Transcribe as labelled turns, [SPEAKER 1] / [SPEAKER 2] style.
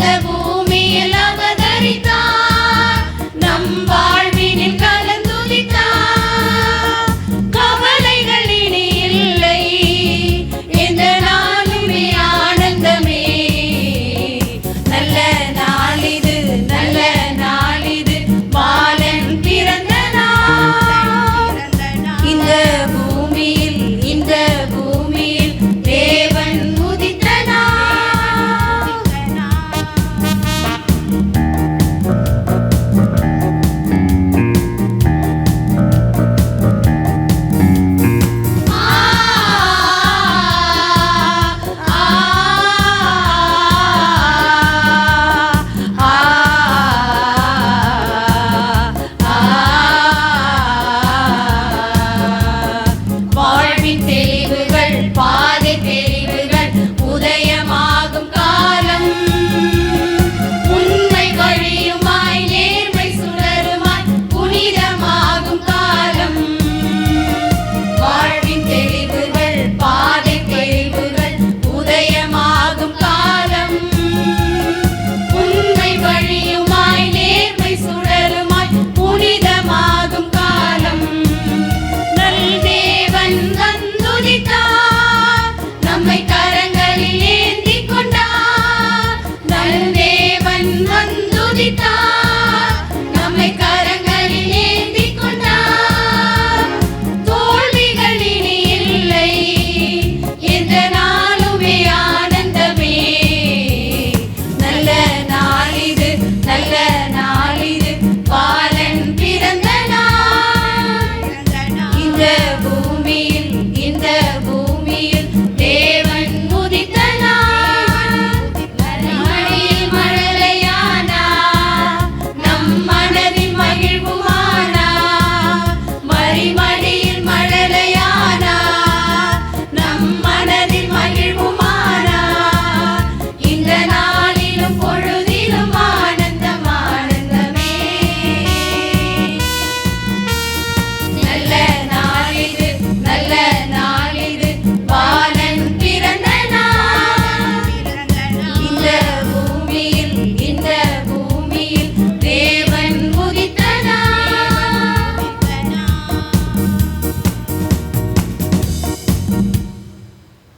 [SPEAKER 1] இந்த பூமியில் அவதரித்தார். நம்பா